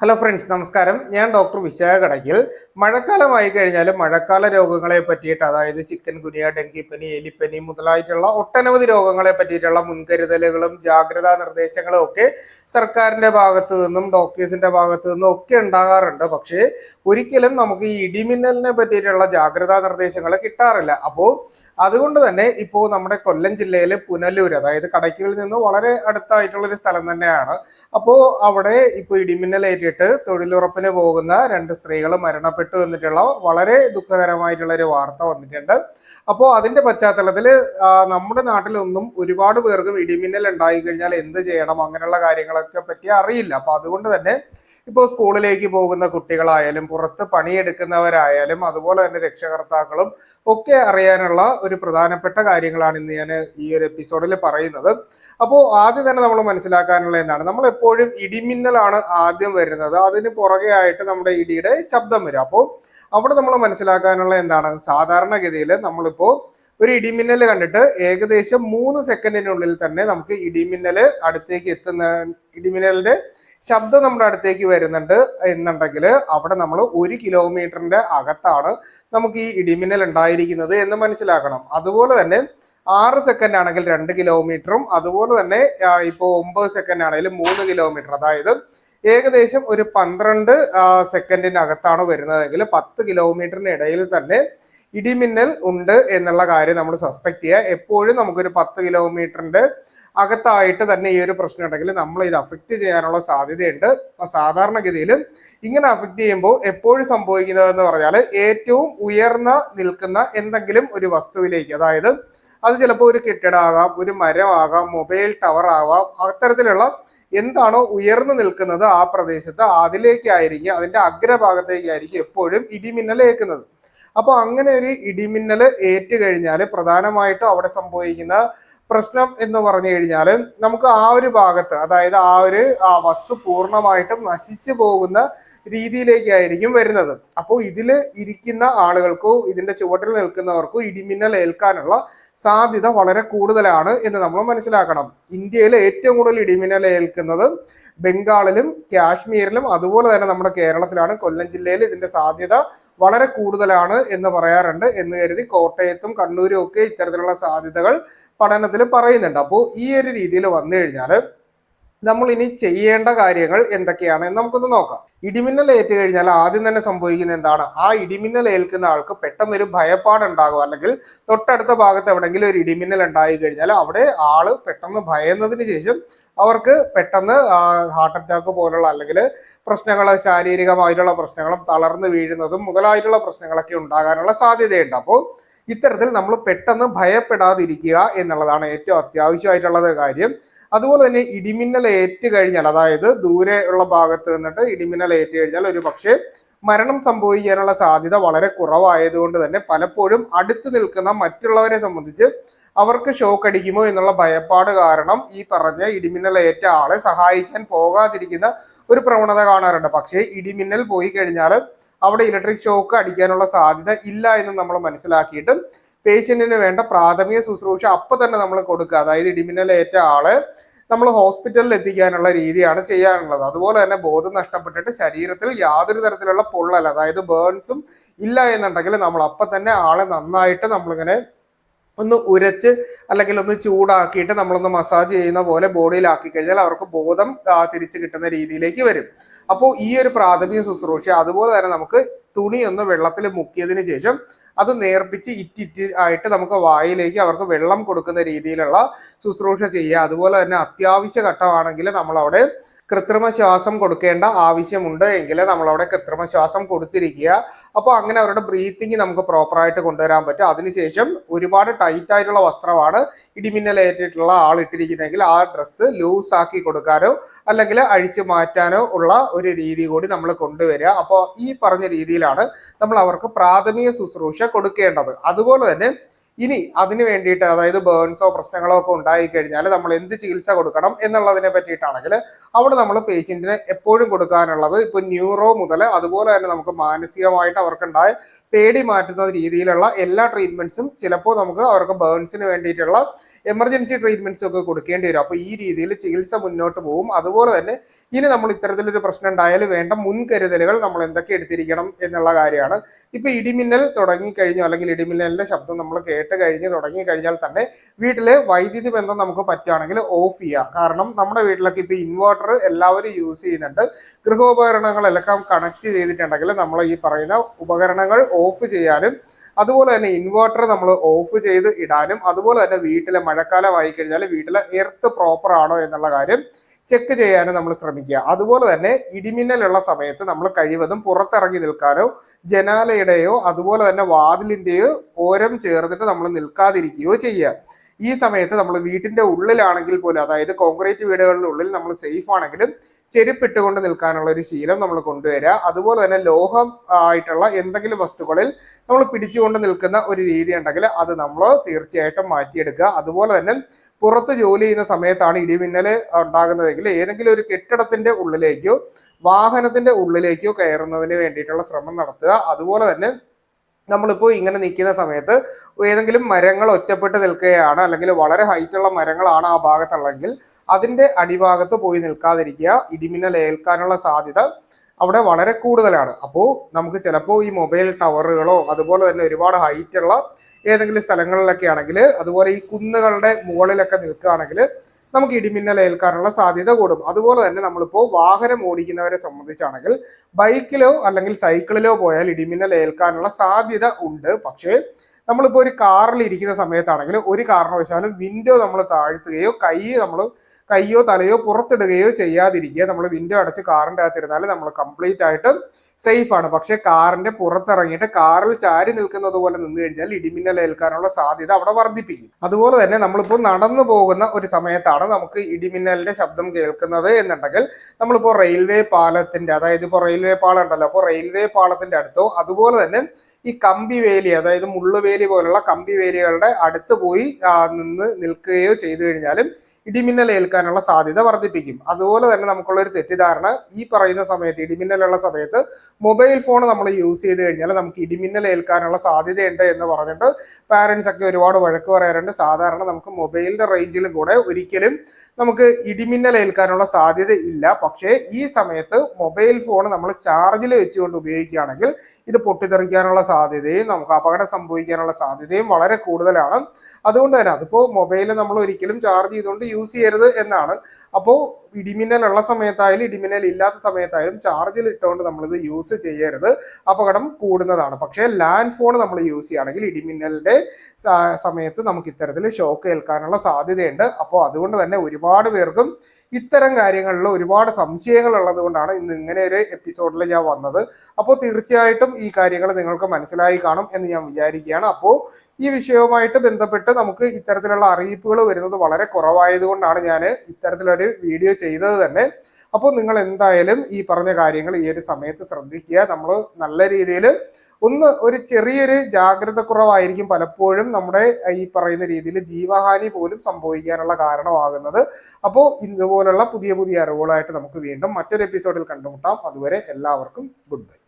Hello friends നമസ്കാരം. ഞാൻ doctor Vishakha Kadakkal മഴക്കാലമായി കഴിഞ്ഞാൽ മഴക്കാല രോഗങ്ങളെ പറ്റിയിട്ട് അതായത് ചിക്കൻ ഗുനിയ ഡെങ്കിപ്പനി എലിപ്പനി മുതലായിട്ടുള്ള ഒട്ടനവധി രോഗങ്ങളെ പറ്റിയിട്ടുള്ള മുൻകരുതലുകളും ജാഗ്രതാ നിർദ്ദേശങ്ങളും ഒക്കെ സർക്കാരിന്റെ ഭാഗത്തു നിന്നും ഡോക്ടേഴ്സിന്റെ ഭാഗത്തു നിന്നും ഒക്കെ ഉണ്ടാകാറുണ്ട്. പക്ഷേ ഒരിക്കലും നമുക്ക് ഈ ഇടിമിന്നലിനെ പറ്റിയിട്ടുള്ള ജാഗ്രതാ നിർദ്ദേശങ്ങൾ കിട്ടാറില്ല. അപ്പോൾ അതുകൊണ്ട് തന്നെ ഇപ്പോൾ നമ്മുടെ കൊല്ലം ജില്ലയിലെ പുനലൂർ അതായത് കടയ്ക്കലിൽ നിന്ന് വളരെ അടുത്തായിട്ടുള്ള ഒരു സ്ഥലം തന്നെയാണ്. അപ്പോൾ അവിടെ ഇപ്പോൾ ഇടിമിന്നലേറ്റിട്ട് തൊഴിലുറപ്പിന് പോകുന്ന രണ്ട് സ്ത്രീകൾ മരണപ്പെട്ടു എന്നിട്ടുള്ള വളരെ ദുഃഖകരമായിട്ടുള്ള ഒരു വാർത്ത വന്നിട്ടുണ്ട്. അപ്പോൾ അതിന്റെ പശ്ചാത്തലത്തിൽ നമ്മുടെ നാട്ടിലൊന്നും ഒരുപാട് പേർക്കും ഇടിമിന്നൽ ഉണ്ടായി കഴിഞ്ഞാൽ എന്ത് ചെയ്യണം? അങ്ങനെയുള്ള കാര്യങ്ങളൊക്കെ പറ്റി അറിയില്ല. അപ്പോൾ അതുകൊണ്ട് തന്നെ ഇപ്പോൾ സ്കൂളിലേക്ക് പോകുന്ന കുട്ടികളായാലും പുറത്ത് പണിയെടുക്കുന്നവരായാലും അതുപോലെ തന്നെ രക്ഷകർത്താക്കളും ഒക്കെ അറിയാനുള്ള ഒരു പ്രധാനപ്പെട്ട കാര്യങ്ങളാണ് ഇന്ന് ഞാൻ ഈ ഒരു എപ്പിസോഡിൽ പറയുന്നത്. അപ്പോൾ ആദ്യം തന്നെ നമ്മൾ മനസ്സിലാക്കാനുള്ള എന്താണ്? നമ്മൾ എപ്പോഴും ഇടിമിന്നലാണ് ആദ്യം വരുന്നത്. അതിന് പുറകെ ആയിട്ട് നമ്മുടെ ഇടിയുടെ ശബ്ദം വരും. അപ്പോൾ അവിടെ നമ്മൾ മനസ്സിലാക്കാനുള്ള എന്താണ്? സാധാരണഗതിയിൽ നമ്മളിപ്പോൾ ഒരു ഇടിമിന്നൽ കണ്ടിട്ട് ഏകദേശം മൂന്ന് സെക്കൻഡിനുള്ളിൽ തന്നെ നമുക്ക് ഇടിമിന്നൽ അടുത്തേക്ക് എത്തുന്ന ഇടിമിന്നലിന്റെ ശബ്ദം നമ്മുടെ അടുത്തേക്ക് വരുന്നുണ്ട് എന്നുണ്ടെങ്കിൽ അവിടെ നമ്മൾ ഒരു കിലോമീറ്ററിന്റെ അകത്താണ് നമുക്ക് ഈ ഇടിമിന്നൽ ഉണ്ടായിരിക്കുന്നത് എന്ന് മനസ്സിലാക്കണം. അതുപോലെ തന്നെ ആറ് സെക്കൻഡ് ആണെങ്കിൽ രണ്ട് കിലോമീറ്ററും അതുപോലെ തന്നെ ഇപ്പോൾ ഒമ്പത് സെക്കൻഡ് ആണെങ്കിലും മൂന്ന് കിലോമീറ്റർ അതായത് ഏകദേശം ഒരു പന്ത്രണ്ട് സെക്കൻഡിനകത്താണ് വരുന്നതെങ്കിൽ പത്ത് കിലോമീറ്ററിന് ഇടയിൽ തന്നെ ഇടിമിന്നൽ ഉണ്ട് എന്നുള്ള കാര്യം നമ്മൾ സസ്പെക്ട് ചെയ്യുക. എപ്പോഴും നമുക്കൊരു പത്ത് കിലോമീറ്ററിന്റെ അകത്തായിട്ട് തന്നെ ഈ ഒരു പ്രശ്നം ഉണ്ടെങ്കിൽ നമ്മൾ ഇത് അഫക്റ്റ് ചെയ്യാനുള്ള സാധ്യതയുണ്ട്. സാധാരണഗതിയിൽ ഇങ്ങനെ അഫക്റ്റ് ചെയ്യുമ്പോൾ എപ്പോഴും സംഭവിക്കുന്നതെന്ന് പറഞ്ഞാൽ ഏറ്റവും ഉയർന്ന നിൽക്കുന്ന എന്തെങ്കിലും ഒരു വസ്തുവിലേക്ക് അതായത് അത് ചിലപ്പോൾ ഒരു കെട്ടിടമാകാം ഒരു മരമാകാം മൊബൈൽ ടവർ ആവാം അത്തരത്തിലുള്ള എന്താണോ ഉയർന്നു നിൽക്കുന്നത് ആ പ്രദേശത്ത് അതിലേക്കായിരിക്കും അതിന്റെ അഗ്രഭാഗത്തേക്കായിരിക്കും എപ്പോഴും ഇടിമിന്നൽ ഏൽക്കുന്നത് അപ്പോൾ അങ്ങനെ ഒരു ഇടിമിന്നൽ ഏറ്റു കഴിഞ്ഞാൽ പ്രധാനമായിട്ടും അവിടെ സംഭവിക്കുന്ന പ്രശ്നം എന്ന് പറഞ്ഞു കഴിഞ്ഞാൽ നമുക്ക് ആ ഒരു ഭാഗത്ത് അതായത് ആ ഒരു ആ വസ്തു പൂർണമായിട്ടും നശിച്ചു പോകുന്ന രീതിയിലേക്കായിരിക്കും വരുന്നത്. അപ്പോൾ ഇതിൽ ഇരിക്കുന്ന ആളുകൾക്കോ ഇതിന്റെ ചുവട്ടിൽ നിൽക്കുന്നവർക്കോ ഇടിമിന്നൽ ഏൽക്കാനുള്ള സാധ്യത വളരെ കൂടുതലാണ് എന്ന് നമ്മൾ മനസ്സിലാക്കണം. ഇന്ത്യയിൽ ഏറ്റവും കൂടുതൽ ഇടിമിന്നൽ ഏൽക്കുന്നത് ബംഗാളിലും കാശ്മീരിലും അതുപോലെ തന്നെ നമ്മുടെ കേരളത്തിലാണ് കൊല്ലം ജില്ലയിൽ ഇതിന്റെ സാധ്യത വളരെ കൂടുതലാണ് എന്ന് പറയാറുണ്ട് എന്ന് കരുതി കോട്ടയത്തും കണ്ണൂരും ഒക്കെ ഇത്തരത്തിലുള്ള സാധ്യതകൾ പഠനത്തിൽ പറയുന്നുണ്ട്. അപ്പോൾ ഈ ഒരു രീതിയിൽ വന്നു കഴിഞ്ഞാൽ നമ്മൾ ഇനി ചെയ്യേണ്ട കാര്യങ്ങൾ എന്തൊക്കെയാണ് നമുക്കൊന്ന് നോക്കാം. ഇടിമിന്നൽ ഏറ്റു കഴിഞ്ഞാൽ ആദ്യം തന്നെ സംഭവിക്കുന്ന എന്താണ്? ആ ഇടിമിന്നൽ ഏൽക്കുന്ന ആൾക്ക് പെട്ടെന്നൊരു ഭയപ്പാടുണ്ടാകും. അല്ലെങ്കിൽ തൊട്ടടുത്ത ഭാഗത്ത് എവിടെയെങ്കിലും ഒരു ഇടിമിന്നൽ ഉണ്ടായി കഴിഞ്ഞാൽ അവിടെ ആൾ പെട്ടെന്ന് ഭയന്നതിന് ശേഷം അവർക്ക് പെട്ടെന്ന് ഹാർട്ട് അറ്റാക്ക് പോലുള്ള അല്ലെങ്കിൽ പ്രശ്നങ്ങൾ ശാരീരികമായിട്ടുള്ള പ്രശ്നങ്ങളും തളർന്നു വീഴുന്നതും മുതലായിട്ടുള്ള പ്രശ്നങ്ങളൊക്കെ ഉണ്ടാകാനുള്ള സാധ്യതയുണ്ട്. അപ്പോൾ ഇത്തരത്തിൽ നമ്മൾ പെട്ടെന്ന് ഭയപ്പെടാതിരിക്കുക എന്നുള്ളതാണ് ഏറ്റവും അത്യാവശ്യമായിട്ടുള്ളത് കാര്യം. അതുപോലെ തന്നെ ഇടിമിന്നൽ ഏറ്റ് കഴിഞ്ഞാൽ അതായത് ദൂരെ ഉള്ള ഭാഗത്ത് നിന്നിട്ട് ഇടിമിന്നൽ ഏറ്റ് കഴിഞ്ഞാൽ ഒരു പക്ഷേ മരണം സംഭവിക്കാനുള്ള സാധ്യത വളരെ കുറവായതുകൊണ്ട് തന്നെ പലപ്പോഴും അടുത്ത് നിൽക്കുന്ന മറ്റുള്ളവരെ സംബന്ധിച്ച് അവർക്ക് ഷോക്ക് അടിക്കുമോ എന്നുള്ള ഭയപ്പാട് കാരണം ഈ പറഞ്ഞ ഇടിമിന്നൽ ഏറ്റ ആളെ സഹായിക്കാൻ പോകാതിരിക്കുന്ന ഒരു പ്രവണത കാണാറുണ്ട്. പക്ഷേ ഇടിമിന്നൽ പോയി കഴിഞ്ഞാൽ അവിടെ ഇലക്ട്രിക് ഷോക്ക് അടിക്കാനുള്ള സാധ്യത ഇല്ല എന്ന് നമ്മൾ മനസ്സിലാക്കിയിട്ട് പേഷ്യന്റിന് വേണ്ട പ്രാഥമിക ശുശ്രൂഷ അപ്പൊ തന്നെ നമ്മൾ കൊടുക്കുക. അതായത് ഇടിമിന്നലേറ്റ ആൾ നമ്മൾ ഹോസ്പിറ്റലിൽ എത്തിക്കാനുള്ള രീതിയാണ് ചെയ്യാനുള്ളത്. അതുപോലെ തന്നെ ബോധം നഷ്ടപ്പെട്ടിട്ട് ശരീരത്തിൽ യാതൊരു തരത്തിലുള്ള പൊള്ളൽ അതായത് ബേൺസും ഇല്ല എന്നുണ്ടെങ്കിൽ നമ്മൾ അപ്പൊ തന്നെ ആളെ നന്നായിട്ട് നമ്മളിങ്ങനെ ഒന്ന് ഉരച്ച് അല്ലെങ്കിൽ ഒന്ന് ചൂടാക്കിയിട്ട് നമ്മളൊന്ന് മസാജ് ചെയ്യുന്ന പോലെ ബോഡിയിലാക്കി കഴിഞ്ഞാൽ അവർക്ക് ബോധം തിരിച്ചു കിട്ടുന്ന രീതിയിലേക്ക് വരും. അപ്പോൾ ഈ ഒരു പ്രാഥമിക ശുശ്രൂഷ അതുപോലെ തന്നെ നമുക്ക് തുണി ഒന്ന് വെള്ളത്തിൽ മുക്കിയതിന് ശേഷം അത് നേർപ്പിച്ച് ഇറ്റിറ്റി ആയിട്ട് നമുക്ക് വായിലേക്ക് അവർക്ക് വെള്ളം കൊടുക്കുന്ന രീതിയിലുള്ള ശുശ്രൂഷ ചെയ്യുക. അതുപോലെ തന്നെ അത്യാവശ്യ ഘട്ടമാണെങ്കിൽ നമ്മൾ അവിടെ കൃത്രിമ ശ്വാസം കൊടുക്കേണ്ട ആവശ്യമുണ്ട് എങ്കിൽ നമ്മളവിടെ കൃത്രിമ ശ്വാസം കൊടുത്തിരിക്കുക. അപ്പോൾ അങ്ങനെ അവരുടെ ബ്രീത്തിങ് നമുക്ക് പ്രോപ്പറായിട്ട് കൊണ്ടുവരാൻ പറ്റും. അതിനുശേഷം ഒരുപാട് ടൈറ്റ് ആയിട്ടുള്ള വസ്ത്രമാണ് ഇടിമിന്നലേറ്റിട്ടുള്ള ആൾ ഇട്ടിരിക്കുന്നതെങ്കിൽ ആ ഡ്രസ്സ് ലൂസ് ആക്കി കൊടുക്കാനോ അല്ലെങ്കിൽ അഴിച്ചു മാറ്റാനോ ഉള്ള ഒരു രീതി കൂടി നമ്മൾ കൊണ്ടുവരിക. അപ്പോൾ ഈ പറഞ്ഞ രീതിയിലാണ് നമ്മൾ അവർക്ക് പ്രാഥമിക ശുശ്രൂഷ കൊടുക്കേണ്ടത്. അതുപോലെ തന്നെ ഇനി അതിന് വേണ്ടിയിട്ട് അതായത് ബേൺസോ പ്രശ്നങ്ങളോ ഒക്കെ ഉണ്ടായി കഴിഞ്ഞാൽ നമ്മൾ എന്ത് ചികിത്സ കൊടുക്കണം എന്നുള്ളതിനെ പറ്റിയിട്ടാണെങ്കിൽ അവിടെ നമ്മൾ പേഷ്യന്റിന് എപ്പോഴും കൊടുക്കാനുള്ളത് ഇപ്പോൾ ന്യൂറോ മുതൽ അതുപോലെ തന്നെ നമുക്ക് മാനസികമായിട്ട് അവർക്കുണ്ടായ പേടി മാറ്റുന്ന രീതിയിലുള്ള എല്ലാ ട്രീറ്റ്മെന്റ്സും ചിലപ്പോൾ നമുക്ക് അവർക്ക് ബേൺസിന് വേണ്ടിയിട്ടുള്ള എമർജൻസി ട്രീറ്റ്മെന്റ്സ് ഒക്കെ കൊടുക്കേണ്ടി വരും. അപ്പോൾ ഈ രീതിയിൽ ചികിത്സ മുന്നോട്ട് പോകും അതുപോലെ തന്നെ ഇനി നമ്മൾ ഇത്തരത്തിലൊരു പ്രശ്നം ഉണ്ടായാൽ വേണ്ട മുൻകരുതലുകൾ നമ്മൾ എന്തൊക്കെ എടുത്തിരിക്കണം എന്നുള്ള കാര്യമാണ്. ഇപ്പോൾ ഇടിമിന്നൽ തുടങ്ങിക്കഴിഞ്ഞു അല്ലെങ്കിൽ ഇടിമിന്നലിന്റെ ശബ്ദം നമ്മൾ കേട്ട് കഴിഞ്ഞ് തുടങ്ങി കഴിഞ്ഞാൽ തന്നെ വീട്ടിലെ വൈദ്യുതി ബന്ധം നമുക്ക് പറ്റുകയാണെങ്കിൽ ഓഫ് ചെയ്യുക കാരണം നമ്മുടെ വീട്ടിലൊക്കെ ഇപ്പൊ ഇൻവേർട്ടർ എല്ലാവരും യൂസ് ചെയ്യുന്നുണ്ട്. ഗൃഹോപകരണങ്ങളെല്ലാം കണക്ട് ചെയ്തിട്ടുണ്ടെങ്കിൽ നമ്മൾ ഈ പറയുന്ന ഉപകരണങ്ങൾ ഓഫ് ചെയ്യാനും അതുപോലെ തന്നെ ഇൻവേർട്ടർ നമ്മൾ ഓഫ് ചെയ്ത് ഇടാനും അതുപോലെ തന്നെ വീട്ടിലെ മഴക്കാലമായി കഴിഞ്ഞാൽ വീട്ടിലെ എർത്ത് പ്രോപ്പർ ആണോ എന്നുള്ള കാര്യം ചെക്ക് ചെയ്യാനും നമ്മൾ ശ്രമിക്കുക. അതുപോലെ തന്നെ ഇടിമിന്നലുള്ള സമയത്ത് നമ്മൾ കഴിവതും പുറത്തിറങ്ങി നിൽക്കാനോ ജനാലയുടെയോ അതുപോലെ തന്നെ വാതിലിന്റെയോ ഓരം ചേർന്നിട്ട് നമ്മൾ നിൽക്കാതിരിക്കുകയോ ചെയ്യുക. ഈ സമയത്ത് നമ്മൾ വീട്ടിന്റെ ഉള്ളിലാണെങ്കിൽ പോലും അതായത് കോൺക്രീറ്റ് വീടുകളുടെ ഉള്ളിൽ നമ്മൾ സേഫ് ആണെങ്കിലും ചെരുപ്പിട്ടുകൊണ്ട് നിൽക്കാനുള്ള ഒരു ശീലം നമ്മൾ കൊണ്ടുവരിക. അതുപോലെ തന്നെ ലോഹം ആയിട്ടുള്ള എന്തെങ്കിലും വസ്തുക്കളിൽ നമ്മൾ പിടിച്ചുകൊണ്ട് നിൽക്കുന്ന ഒരു രീതി ഉണ്ടെങ്കിൽ അത് നമ്മൾ തീർച്ചയായിട്ടും മാറ്റിയെടുക്കുക. അതുപോലെ തന്നെ പുറത്ത് ജോലി ചെയ്യുന്ന സമയത്താണ് ഇടിമിന്നൽ ഉണ്ടാകുന്നതെങ്കിൽ ഏതെങ്കിലും ഒരു കെട്ടിടത്തിന്റെ ഉള്ളിലേക്കോ വാഹനത്തിന്റെ ഉള്ളിലേക്കോ കയറുന്നതിന് വേണ്ടിയിട്ടുള്ള ശ്രമം നടത്തുക. അതുപോലെ തന്നെ നമ്മളിപ്പോൾ ഇങ്ങനെ നിൽക്കുന്ന സമയത്ത് ഏതെങ്കിലും മരങ്ങൾ ഒറ്റപ്പെട്ട് നിൽക്കുകയാണ് അല്ലെങ്കിൽ വളരെ ഹൈറ്റുള്ള മരങ്ങളാണ് ആ ഭാഗത്തുള്ളെങ്കിൽ അതിന്റെ അടിഭാഗത്ത് പോയി നിൽക്കാതിരിക്കുക. ഇടിമിന്നൽ ഏൽക്കാനുള്ള സാധ്യത അവിടെ വളരെ കൂടുതലാണ്. അപ്പോൾ നമുക്ക് ചിലപ്പോൾ ഈ മൊബൈൽ ടവറുകളോ അതുപോലെ തന്നെ ഒരുപാട് ഹൈറ്റുള്ള ഏതെങ്കിലും സ്ഥലങ്ങളിലൊക്കെ ആണെങ്കിൽ അതുപോലെ ഈ കുന്നുകളുടെ മുകളിലൊക്കെ നിൽക്കുകയാണെങ്കിൽ നമുക്ക് ഇടിമിന്നൽ ഏൽക്കാനുള്ള സാധ്യത കൂടും. അതുപോലെ തന്നെ നമ്മളിപ്പോൾ വാഹനം ഓടിക്കുന്നവരെ സംബന്ധിച്ചാണെങ്കിൽ ബൈക്കിലോ അല്ലെങ്കിൽ സൈക്കിളിലോ പോയാൽ ഇടിമിന്നൽ ഏൽക്കാനുള്ള സാധ്യത ഉണ്ട്. പക്ഷേ നമ്മളിപ്പോൾ ഒരു കാറിൽ ഇരിക്കുന്ന സമയത്താണെങ്കിൽ ഒരു കാരണവശാലും വിൻഡോ നമ്മൾ താഴ്ത്തുകയോ കൈ നമ്മൾ കൈയോ തലയോ പുറത്തിടുകയോ ചെയ്യാതിരിക്കുക. നമ്മൾ വിൻഡോ അടച്ച് കാറിന്റെ അകത്തിരുന്നാൽ നമ്മൾ കംപ്ലീറ്റ് ആയിട്ട് സേഫ് ആണ്. പക്ഷേ കാറിന്റെ പുറത്തിറങ്ങിയിട്ട് കാറിൽ ചാരി നിൽക്കുന്നത് പോലെ നിന്ന് കഴിഞ്ഞാൽ ഇടിമിന്നൽ ഏൽക്കാനുള്ള സാധ്യത അവിടെ വർദ്ധിപ്പിക്കും. അതുപോലെ തന്നെ നമ്മളിപ്പോൾ നടന്നു പോകുന്ന ഒരു സമയത്താണ് നമുക്ക് ഇടിമിന്നലിന്റെ ശബ്ദം കേൾക്കുന്നത് എന്നുണ്ടെങ്കിൽ നമ്മളിപ്പോൾ റെയിൽവേ പാലത്തിന്റെ അതായത് ഇപ്പോൾ റെയിൽവേ പാലം ഉണ്ടല്ലോ. അപ്പോൾ റെയിൽവേ പാലത്തിന്റെ അടുത്തോ അതുപോലെ തന്നെ ഈ കമ്പി വേലി അതായത് മുള്ളുവേലി പോലുള്ള കമ്പി വേലികളുടെ അടുത്ത് പോയി നിന്ന് നിൽക്കുകയോ ചെയ്തു കഴിഞ്ഞാലും ഇടിമിന്നൽ ഏൽക്കാനുള്ള സാധ്യത വർദ്ധിപ്പിക്കും. അതുപോലെ തന്നെ നമുക്കുള്ള ഒരു തെറ്റിദ്ധാരണ ഈ പറയുന്ന സമയത്ത് ഇടിമിന്നലുള്ള സമയത്ത് മൊബൈൽ ഫോൺ നമ്മൾ യൂസ് ചെയ്ത് കഴിഞ്ഞാൽ നമുക്ക് ഇടിമിന്നൽ ഏൽക്കാനുള്ള സാധ്യതയുണ്ട് എന്ന് പറഞ്ഞിട്ട് പാരൻസ് ഒക്കെ ഒരുപാട് വഴക്ക് പറയാറുണ്ട്. സാധാരണ നമുക്ക് മൊബൈലിന്റെ റേഞ്ചിൽ കൂടെ ഒരിക്കലും നമുക്ക് ഇടിമിന്നൽ ഏൽക്കാനുള്ള സാധ്യത ഇല്ല. പക്ഷേ ഈ സമയത്ത് മൊബൈൽ ഫോൺ നമ്മൾ ചാർജിൽ വെച്ചുകൊണ്ട് ഉപയോഗിക്കുകയാണെങ്കിൽ ഇത് പൊട്ടിത്തെറിക്കാനുള്ള സാധ്യതയും നമുക്ക് അപകടം സംഭവിക്കാനുള്ള സാധ്യതയും വളരെ കൂടുതലാണ്. അതുകൊണ്ട് തന്നെ അതിപ്പോൾ മൊബൈൽ നമ്മൾ ഒരിക്കലും ചാർജ് ചെയ്തുകൊണ്ട് യൂസ് ചെയ്യരുത് എന്നാണ്. അപ്പോൾ ഇടിമിന്നൽ ഉള്ള സമയത്തായാലും ഇടിമിന്നൽ ഇല്ലാത്ത സമയത്തായാലും ചാർജിൽ ഇട്ടുകൊണ്ട് നമ്മളിത് യൂസ് ചെയ്യരുത്. അപകടം കൂടുന്നതാണ്. പക്ഷേ ലാൻഡ് ഫോൺ നമ്മൾ യൂസ് ചെയ്യുകയാണെങ്കിൽ ഇടിമിന്നലിന്റെ സമയത്ത് നമുക്ക് ഇത്തരത്തിൽ ഷോക്ക് ഏൽക്കാനുള്ള സാധ്യതയുണ്ട്. അപ്പോൾ അതുകൊണ്ട് തന്നെ ഒരുപാട് പേർക്കും ഇത്തരം കാര്യങ്ങളിൽ ഒരുപാട് സംശയങ്ങൾ ഉള്ളത് കൊണ്ടാണ് ഇന്ന് ഇങ്ങനെ ഒരു എപ്പിസോഡിൽ ഞാൻ വന്നത്. അപ്പോൾ തീർച്ചയായിട്ടും ഈ കാര്യങ്ങൾ നിങ്ങൾക്ക് മനസ്സിലായി കാണും എന്ന് ഞാൻ വിചാരിക്കുകയാണ്. അപ്പോൾ ഈ വിഷയവുമായിട്ട് ബന്ധപ്പെട്ട് നമുക്ക് ഇത്തരത്തിലുള്ള അറിയിപ്പുകൾ വരുന്നത് വളരെ കുറവായതുകൊണ്ടാണ് ഞാൻ ഇത്തരത്തിലൊരു വീഡിയോ ചെയ്തത് തന്നെ. അപ്പോൾ നിങ്ങൾ എന്തായാലും ഈ പറഞ്ഞ കാര്യങ്ങൾ ഈ ഒരു സമയത്ത് ശ്രദ്ധിക്കുക. നമ്മൾ നല്ല രീതിയിൽ ഒന്ന് ഒരു ചെറിയൊരു ജാഗ്രത കുറവായിരിക്കും പലപ്പോഴും നമ്മുടെ ഈ പറയുന്ന രീതിയിൽ ജീവഹാനി പോലും സംഭവിക്കാനുള്ള കാരണമാകുന്നത്. അപ്പോൾ ഇതുപോലുള്ള പുതിയ പുതിയ അറിവുകളായിട്ട് നമുക്ക് വീണ്ടും മറ്റൊരു എപ്പിസോഡിൽ കണ്ടുമുട്ടാം. അതുവരെ എല്ലാവർക്കും ഗുഡ് ബൈ